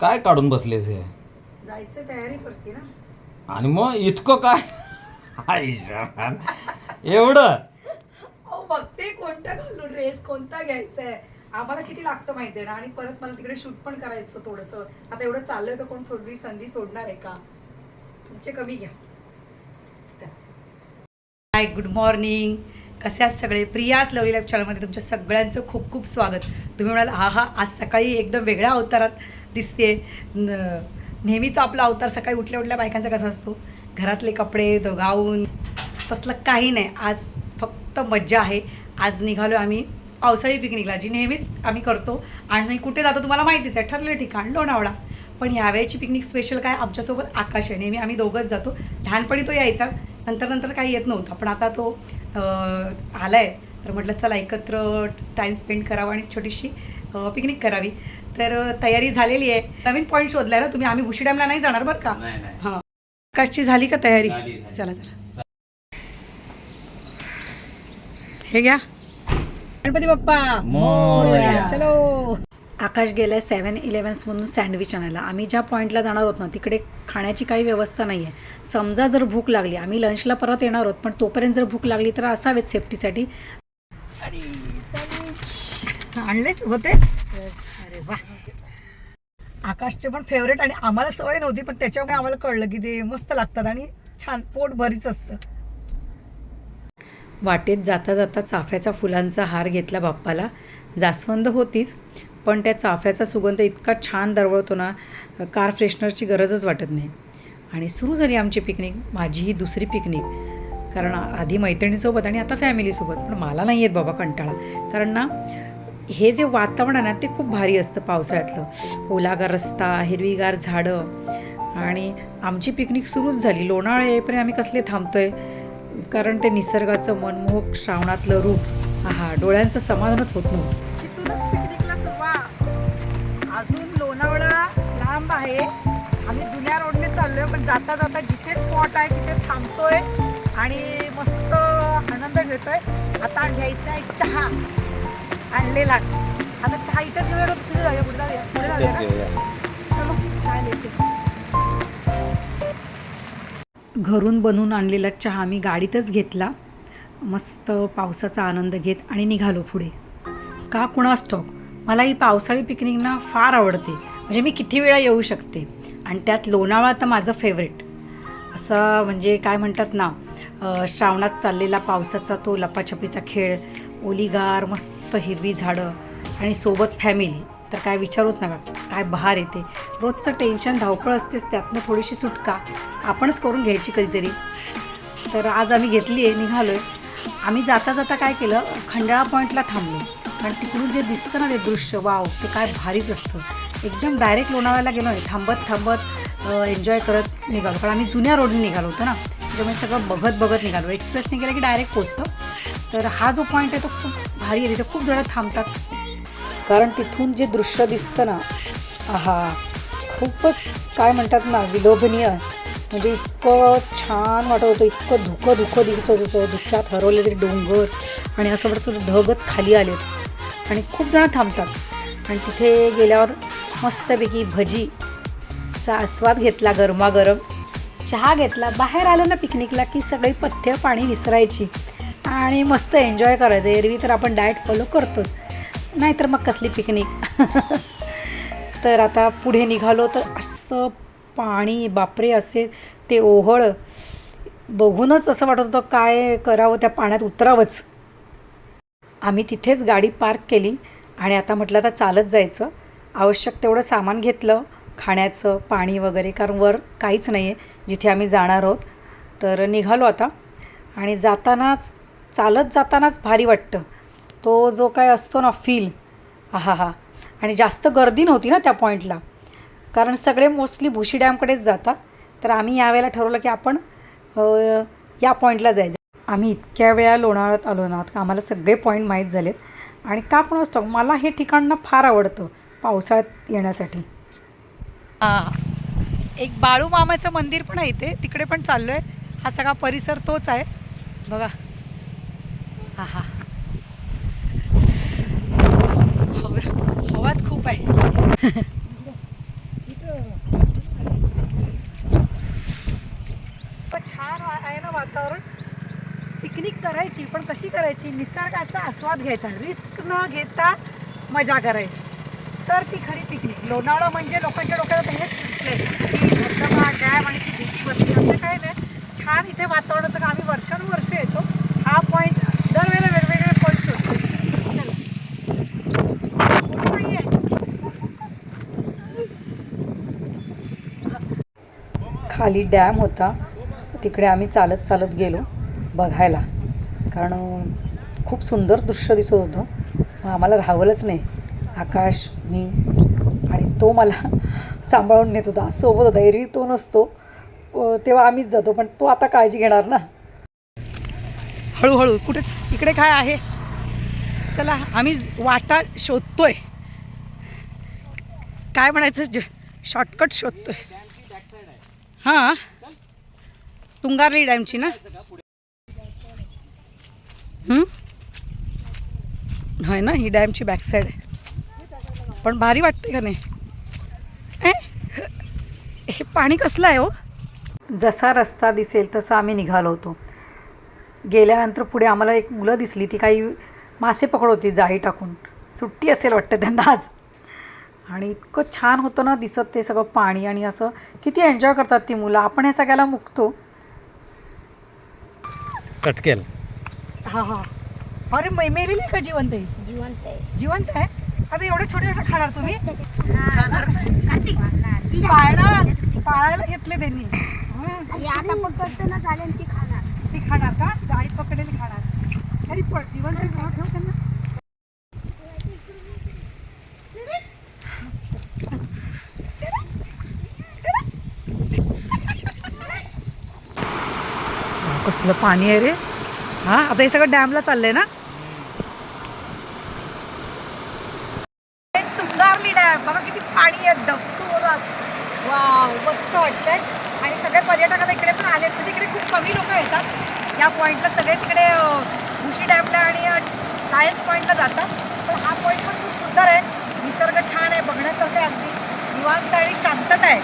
काय काढून बसलेस हे? जायचं तयारी करते ना. आणि मग इतकं काय. एवढं? अहो बघते कोणता घालू ड्रेस कोणता घ्यायचा आहे आम्हाला किती लागतं माहितीये ना? आणि परत मला तिकडे शूट पण करायचं थोडंसं. आता एवढं चाललंय तर कोण थोडी संधी सोडणार आहे का? तुमचे कमी घ्या. हाय गुड मॉर्निंग कसे आहात सगळे? प्रियास लवली लाईफ चॅनलमध्ये तुमच्या सगळ्यांचं खूप खूप स्वागत. तुम्ही म्हणाल हा हा आज सकाळी एकदम वेगळ्या अवतारात दिसते. न- नेहमीचा आपला अवतार सकाळी उठल्या उठल्या बायकांचा कसा असतो? घरातले कपडे तो गाऊन तसलं काही नाही. आज फक्त मज्जा आहे. आज निघालो आम्ही पावसाळी पिकनिकला जी नेहमीच आम्ही करतो. आणि कुठे जातो तुम्हाला माहितीच आहे. ठरलेलं ठिकाण लोणावळा. पण यावेळेची पिकनिक स्पेशल काय? आमच्यासोबत आकाश आहे. नेहमी आम्ही दोघंच जातो. लहानपणी तो यायचा. नंतर नंतर काही येत नव्हता. पण आता तो आला आहे तर म्हटलं चला एकत्र टाईम स्पेंड करावा आणि छोटीशी पिकनिक करावी. तर तयारी झालेली आहे. नवीन पॉईंट शोधलाय ना तुम्ही. आम्ही भुशी डॅमला नाही जाणार बरं का? नाही नाही. हां. आकाशची झाली का तयारी. चला चला. हे घ्या. गणपती बाप्पा. चलो. आकाश गेलाय सेवन इलेव्हन्समधून सँडविच आणायला. आम्ही ज्या पॉईंटला जाणार आहोत ना तिकडे खाण्याची काही व्यवस्था नाही आहे समजा जर भूक लागली आम्ही लंचला परत येणार आहोत पण तोपर्यंत जर भूक लागली तर असावेच सेफ्टीसाठी आणलेच होते आकाशचे पण फेवरेट आणि आम्हाला सवय नव्हती पण त्याच्यामुळे आम्हाला कळलं की ते मस्त लागतात आणि छान पोट भरीच असतं. वाटेत जाता जाता चाफ्याचा फुलांचा हार घेतला बाप्पाला. जास्वंद होतीच पण त्या चाफ्याचा सुगंध इतका छान दरवळतो ना कार फ्रेशनरची गरजच वाटत नाही. आणि सुरू झाली आमची पिकनिक माझी ही दुसरी पिकनिक. कारण आधी मैत्रिणीसोबत आणि आता फॅमिलीसोबत पण मला नाही येत बाबा कंटाळा. कारण ना हे जे वातावरण आहे ना ते खूप भारी असतं पावसाळ्यातलं. ओलागार रस्ता हिरवीगार झाडं आणि आमची पिकनिक सुरूच झाली. लोणावळा येईपर्यंत आम्ही कसले थांबतोय? कारण ते निसर्गाचं मनमोहक श्रावणातलं रूप. हा डोळ्यांचं समाधानच होत नव्हतं. तिथूनच पिकनिकला सुरुवात. अजून लोणावळा लांब आहे. आम्ही जुन्या रोडने चाललोय पण जाता जाता जिथे स्पॉट आहे तिथे थांबतोय आणि मस्त आनंद घेतोय. आता घ्यायचा आहे चहा. आणलेला. आता चहा इथेच घेऊया का दुसरी जाऊया पुढे जाऊया. पुढे जाऊया. तेच ना? घेऊया. चलो चहा लेते घरून बनवून आणलेला चहा आम्ही गाडीतच घेतला. मस्त पावसाचा आनंद घेत आणि निघालो पुढे. का कुणास ठाऊक? मला ही पावसाळी पिकनिक ना फार आवडते. म्हणजे मी किती वेळा येऊ शकते. आणि त्यात लोणावळा तर माझं फेवरेट असं म्हणजे काय म्हणतात ना अं, श्रावणात चाललेला पावसाचा तो लपाछपीचा खेळ ओलीगार मस्त हिरवी झाडं आणि सोबत फॅमिली तर काय विचारूच नका. काय बहार येते. रोजचं टेन्शन धावपळ असतेच त्यातनं थोडीशी सुटका. आपणच करून घ्यायची कधीतरी. तर आज आम्ही घेतली आहे निघालो आहे आम्ही जाता जाता काय केलं? खंडाळा पॉईंटला थांबलो. कारण तिकडून जे दिसतं ना ते दृश्य वाव ते काय भारीच असतं. एकदम डायरेक्ट लोणावळ्याला गेलो नाही थांबत थांबत एन्जॉय करत निघालो. कारण आम्ही जुन्या रोडने निघालो होतो ना. त्याच्यामुळे सगळं बघत बघत निघालो. एक्सप्रेसने गेलं की डायरेक्ट पोचतं तर हा जो पॉईंट आहे तो खूप भारी आहे. तिथे खूप जणं थांबतात. कारण तिथून जे दृश्य दिसतं ना आहा खूपच काय म्हणतात ना विलोभनीय. म्हणजे इतकं छान वाटत होतं इतकं धुकं धुकं दिसत होतं धुक्यात तरी डोंगर आणि असं वाटतं ढगच खाली आलेत. आणि खूप जणं थांबतात. आणि तिथे गेल्यावर मस्तपैकी भजीचा आस्वाद घेतला गरमागरम. चहा घेतला बाहेर आलं ना पिकनिकला की सगळी पथ्य पाणी विसरायची. आणि मस्त एन्जॉय करायचं. एरवी तर आपण डाएट फॉलो करतोच. नाहीतर मग कसली पिकनिक? तर आता पुढे निघालो तर असं पाणी बापरे असे ते ओहळ. बघूनच असं वाटत होतं काय करावं त्या पाण्यात उतरावंच. आम्ही तिथेच गाडी पार्क केली आणि आता म्हटलं आता चालत जायचं. आवश्यक तेवढं सामान घेतलं खाण्याचं पाणी वगैरे कारण वर काहीच नाही आहे जिथे आम्ही जाणार आहोत. तर निघालो आता आणि जातानाच चालत जातानाच भारी वाटतं. तो जो काय असतो ना फील हा हा आणि जास्त गर्दी नव्हती ना त्या पॉईंटला कारण सगळे मोस्टली भुशी डॅमकडेच जातात. तर आम्ही यावेळेला ठरवलं की आपण या पॉईंटला जायचं. आम्ही इतक्या वेळा लोणावळ्यात आलो ना का आम्हाला सगळे पॉईंट माहीत झालेत. आणि का पण असतो? मला हे ठिकाण ना फार आवडतं पावसाळ्यात येण्यासाठी. एक बाळू मामाचं मंदिर पण आहे इथे. तिकडे पण चाललो आहे हा सगळा परिसर तोच आहे. बघा. हा हवाच खूप आहे छान आहे ना वातावरण. पिकनिक करायची पण कशी करायची? निसर्गाचा आस्वाद घ्यायचा. रिस्क न घेता मजा करायची. तर ती खरी पिकनिक लोणावळा म्हणजे लोकांच्या डोक्यात हेच दिसले की धबधबा डॅम आणि ती भीती बसली असं काही नाही. छान इथे वातावरण सगळं आम्ही वर्षानुवर्ष येतो. हा पॉईंट खाली डॅम होता. तिकडे आम्ही चालत चालत गेलो बघायला. कारण खूप सुंदर दृश्य दिसत होतं. मग आम्हाला राहावलंच नाही. आकाश मी आणि तो मला सांभाळून नेत होता. सोबत होता एरवी तो नसतो. तेव्हा आम्हीच जातो पण तो आता काळजी घेणार ना. हळूहळू कुठेच इकडे काय आहे? चला आम्ही वाटा शोधतोय. काय म्हणायचं? शॉर्टकट शोधतोय. हां. तुंगारली डॅमची ना? होय ना ही डॅमची बॅक साईड आहे. पण भारी वाटते का नाही? ए? हे पाणी कसलं आहे हो? जसा रस्ता दिसेल तसं आम्ही निघालो होतो. गेल्यानंतर पुढे आम्हाला एक मुलं दिसली ती काही मासे पकड होती जाळी टाकून. सुट्टी असेल वाटतं त्यांना आज. आणि इतकं छान होतं ना दिसत ते सगळं पाणी आणि असं. किती एन्जॉय करतात ती मुलं. आपण ह्या सगळ्याला मुकतो. सटकेल. हा हा. अरे मै मेलेली का जिवंत आहे? जिवंत आहे. जिवंत आहे? आता एवढे छोटे छोटे खाणार तुम्ही? कार्तिक पाळणार पाळायला घेतले त्यांनी. हं, आणि आता पकडतो ना चालेल ती खाणार. ती खाणार का? जाळीत पकडेली खाणार. अरे पण जिवंत का? ठेव त्यांना कसलं पाणी आहे रे. हा आता हे सगळं डॅमला चाललंय ना? तुंगारली डॅम बघा किती पाणी आहे डबकू वाव मस्त वाटतंय. आणि सगळे पर्यटकांना इकडे पण आले म्हणजे इकडे खूप कमी लोक येतात. या पॉईंटला सगळे तिकडे भुशी डॅमला आणि सायन्स पॉईंटला जातात. पण हा पॉईंट पण खूप सुंदर आहे. निसर्ग छान आहे बघण्यासारखं आहे अगदी. निवांत आणि शांतता आहे.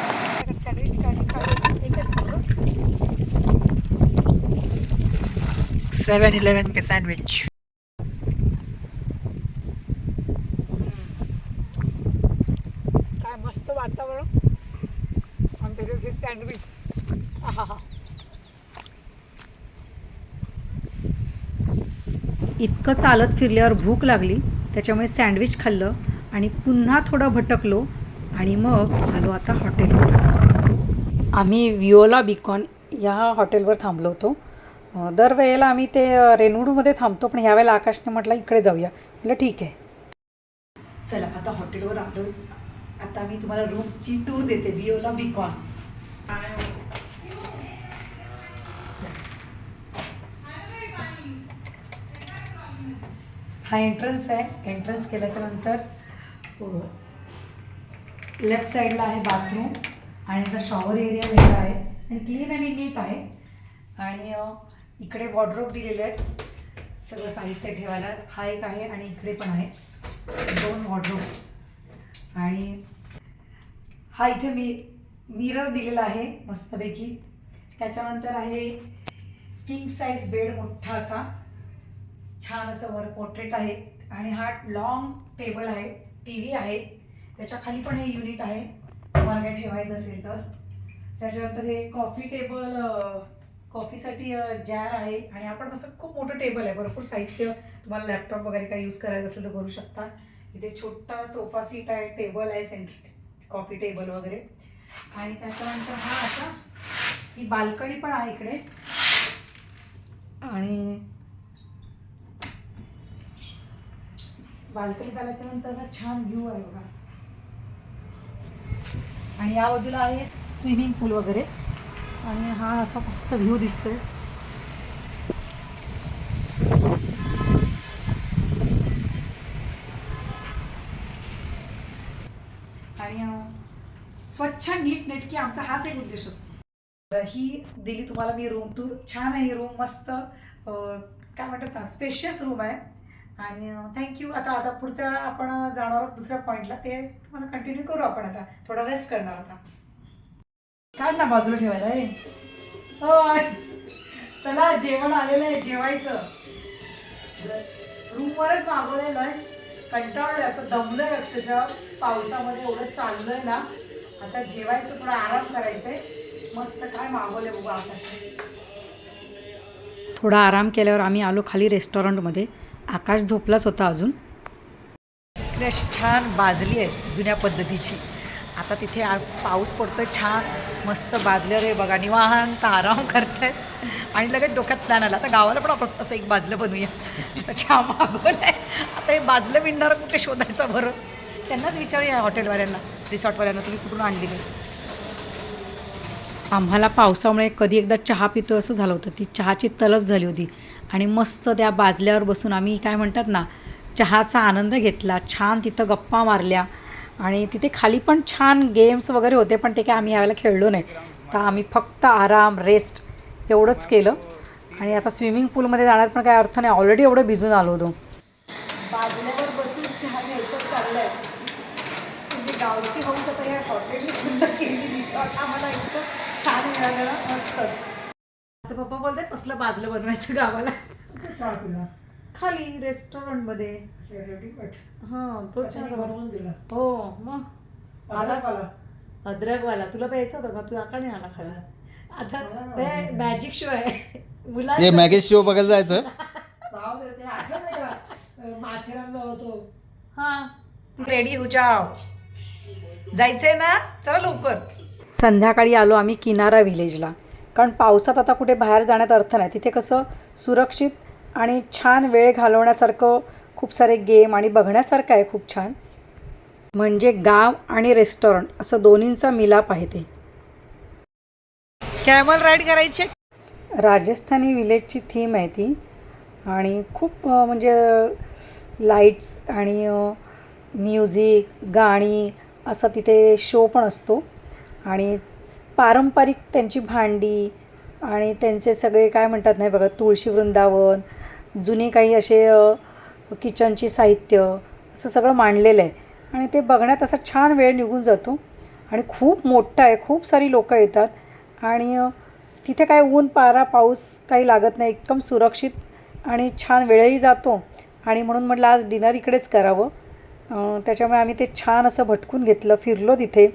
सेवन इलेवन के सैंडविच काय मस्त वातावरण. आणि त्याच्यात हे सँडविच हा हा इतकं चालत फिरल्यावर भूक लागली त्याच्यामुळे सँडविच खाल्लं आणि पुन्हा थोडं भटकलो आणि मग आलो आता हॉटेलवर आम्ही विओला बिकॉन या हॉटेलवर थांबलो होतो. दरवेळेला आम्ही ते अं, थांबतो पण ह्यावेळेला आकाशने म्हटलं इकडे जाऊया. म्हटलं ठीक आहे. चला आता हॉटेलवर आलो आता मी तुम्हाला रूमची टूर देते विओला बिकॉन हा एंट्रन्स आहे. एंट्रन्स केल्याच्यानंतर हो. लेफ्ट साईडला आहे बाथरूम आणि याचा शॉवर एरिया वेगळा आहे. आणि क्लीन आणि नीट आहे. आणि इकडे वॉर्ड्रोब दिलेले आहेत. सगळं साहित्य ठेवायला. हा एक आहे आणि इकडे पण आहे. दोन वॉर्ड्रोब आणि हा इथे मी मिरर दिलेला आहे मस्तपैकी. त्याच्यानंतर आहे किंग साईज बेड मोठा असा. छान असं वर पोर्ट्रेट आहे. आणि हा लॉंग टेबल आहे. टी व्ही आहे. त्याच्याखाली पण हे युनिट आहे. तुम्हाला काय ठेवायचं असेल तर. त्याच्यानंतर हे कॉफी टेबल कॉफीसाठी जॅर आहे आणि आपण असं खूप मोठं टेबल आहे. भरपूर साहित्य तुम्हाला लॅपटॉप वगैरे काही यूज करायचं असेल तर करू शकता. इथे छोटा सोफा सीट आहे टेबल आहे सेंटर कॉफी टेबल वगैरे. आणि त्याच्यानंतर हा असा ही बाल्कनी पण आहे इकडे. आणि बाल्कनीत आल्याच्यानंतर असा छान व्ह्यू आहे बघा. आणि या बाजूला आहे स्विमिंग पूल वगैरे. आणि हा असा मस्त व्ह्यू दिसतोय. आणि स्वच्छ नीट नेटकी आमचा हाच एक उद्देश असतो. ही दिली तुम्हाला मी रूम टूर छान आहे रूम मस्त काय म्हणतात ना स्पेशियस रूम आहे. आणि थँक्यू आता आता पुढच्या आपण जाणार आहोत दुसऱ्या पॉईंटला ते तुम्हाला कंटिन्यू करू आपण आता. थोडा रेस्ट करणार आता. काढ ना बाजूला ठेवायला रे होय चला जेवण आलेलं आहे जेवायचं. रूमवरच मागवलंय लंच कंटाळलोय आता दमलोय अक्षरशः. पावसामध्ये एवढं चाललंय ना. आता जेवायचं थोडा आराम करायचंय. मस्त काय मागवलंय बघू आता थोडा आराम केल्यावर आम्ही आलो खाली रेस्टॉरंटमध्ये. आकाश झोपलाच होता अजून. इकडे अशी छान बाजली आहे जुन्या पद्धतीची. आता तिथे आ पाऊस पडतोय छान मस्त बाजल्यावर रे बघा निवांत आराम करतायत. आणि लगेच डोक्यात प्लॅन आला आता गावाला पण आपण असं एक बाजलं बनवूया. छान मागवलं आहे आता हे बाजलं विणणारं कुठे शोधायचं बरं? त्यांनाच विचारूया हॉटेलवाल्यांना रिसॉर्टवाल्यांना तुम्ही कुठून आणलेली? आम्हाला पावसामुळे कधी एकदा चहा पितो असं झालं होतं. ती चहाची तलब झाली होती. आणि मस्त त्या बाजल्यावर बसून आम्ही काय म्हणतात ना चहाचा आनंद घेतला. छान तिथं गप्पा मारल्या. आणि तिथे खाली पण छान गेम्स वगैरे होते पण ते काय आम्ही यावेळेला खेळलो नाही. तर आम्ही फक्त आराम रेस्ट एवढंच केलं. आणि आता स्विमिंग पूलमध्ये जाण्यात पण काय अर्थ नाही. ऑलरेडी एवढं भिजून आलो होतो. बाजल्यावर बसून चहा घ्यायचं चाललंय. म्हणजे गावची हौस आता या हॉटेलने बंद केली रिसॉर्ट आम्हाला इतकं छान मिळालं मस्त. आता पप्पा बोलतात कसलं बाजलं बनवायचं गावाला? खाली रेस्टॉरंटमध्ये. हां तो दिला. हो मग. आलास अद्रकवाला. तुला प्यायचं होतं का? तू आका नाही आला खाली आता मॅजिक शो आहे. मुला मॅगेज शो बघायला जायचं. हां. रेडी हो जाओ. जायचंय ना? चला लवकर. संध्याकाळी आलो आम्ही किनारा विलेजला कारण पावसात आता कुठे बाहेर जाण्यात अर्थ नाही. तिथे कसं सुरक्षित आणि छान वेळ घालवण्यासारखं खूप सारे गेम आणि बघण्यासारखं आहे खूप छान. म्हणजे गाव आणि रेस्टॉरंट असं दोन्हींचा मिलाप आहे ते. कॅमल राईड करायची? राजस्थानी विलेजची थीम आहे ती. आणि खूप म्हणजे लाईट्स आणि म्युझिक गाणी असा तिथे शो पण असतो. आणि पारंपरिक त्यांची भांडी आणि त्यांचे सगळे काय म्हणतात नाही बघा तुळशी वृंदावन जुने काही असे किचनची साहित्य असं सगळं मांडलेलं आहे. आणि ते बघण्यात असा छान वेळ निघून जातो. आणि खूप मोठं आहे खूप सारी लोकं येतात. आणि तिथे काय ऊन पारा पाऊस काही लागत नाही एकदम सुरक्षित आणि छान वेळही जातो. आणि म्हणून म्हटलं आज डिनर इकडेच करावं. त्याच्यामुळे आम्ही ते छान असं भटकून घेतलं फिरलो तिथे.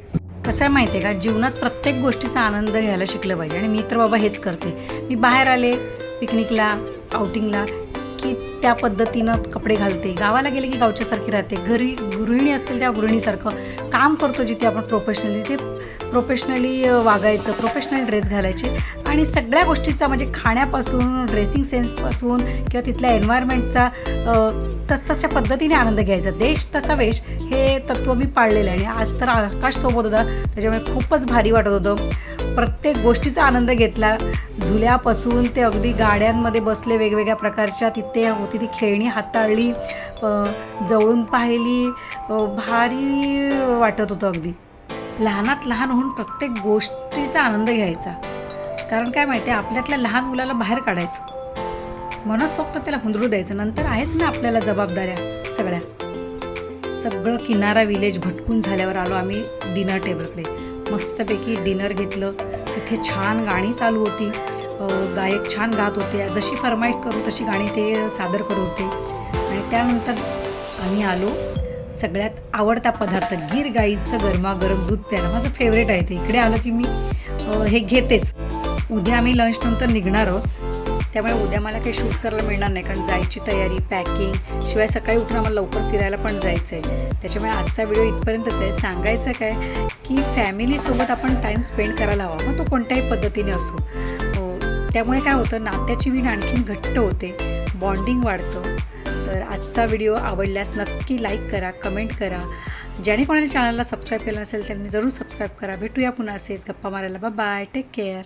कसं आहे माहिती आहे का? जीवनात प्रत्येक गोष्टीचा आनंद घ्यायला शिकलं पाहिजे. आणि मी तर बाबा हेच करते. मी बाहेर आले पिकनिकला आउटिंगला की त्या पद्धतीनं कपडे घालते. गावाला गेले की गावच्यासारखी राहते. घरी गृहिणी असतील त्या गृहिणीसारखं काम करतो जिथे आपण प्रोफेशनली ते प्रोफेशनली वागायचं प्रोफेशनल ड्रेस घालायचे. आणि सगळ्या गोष्टीचा म्हणजे खाण्यापासून ड्रेसिंग सेन्सपासून किंवा तिथल्या एन्व्हायरमेंटचा तसतशा पद्धतीने आनंद घ्यायचा. देश तसा वेश हे तत्त्व मी पाळलेलं आहे. आणि आज तर आकाश सोबत होता त्याच्यामुळे खूपच भारी वाटत होतं. प्रत्येक गोष्टीचा आनंद घेतला. झुल्यापासून ते अगदी गाड्यांमध्ये बसले वेगवेगळ्या प्रकारच्या तिथे होती ती खेळणी हाताळली जवळून पाहिली भारी वाटत होतं अगदी. लहानात लहान होऊन प्रत्येक गोष्टीचा आनंद घ्यायचा. कारण काय माहिती आहे आपल्यातल्या लहान मुलाला बाहेर काढायचं. मनसोक्त त्याला हुंदरू द्यायचं. नंतर आहेच ना आपल्याला जबाबदाऱ्या सगळ्या. सगळं किनारा विलेज भटकून झाल्यावर आलो आम्ही डिनर टेबलकडे मस्तपैकी डिनर घेतलं. तिथे छान गाणी चालू होती. गायक छान गात होते. जशी फरमाईट करू तशी गाणी ते सादर करत होते. आणि त्यानंतर आम्ही आलो. सगळ्यात आवडता पदार्थ गीर गाईचं गरमागरम दूध प्यायला. माझं फेवरेट आहे ते. इकडे आलं की मी हे घेतेच. उद्या आम्ही लंचनंतर निघणार आहोत. त्यामुळे उद्या मला काही शूट करायला मिळणार नाही कारण जायची तयारी पॅकिंग शिवाय सकाळी उठून आम्हाला लवकर फिरायला पण जायचं आहे त्याच्यामुळे आजचा व्हिडिओ इथपर्यंतच आहे. सांगायचं काय की फॅमिलीसोबत आपण टाईम स्पेंड करायला हवा. मग तो कोणत्याही पद्धतीने असो. हो, त्यामुळे काय होतं नात्याची वीण आणखीन घट्ट होते. बॉन्डिंग वाढतं. तर आजचा व्हिडिओ आवडल्यास नक्की लाईक करा कमेंट करा. ज्याने कोणाला चॅनलला सबस्क्राईब केलं नसेल त्यांनी जरूर सबस्क्राईब करा. भेटूया पुन्हा असेच गप्पा मारायला. Bye take care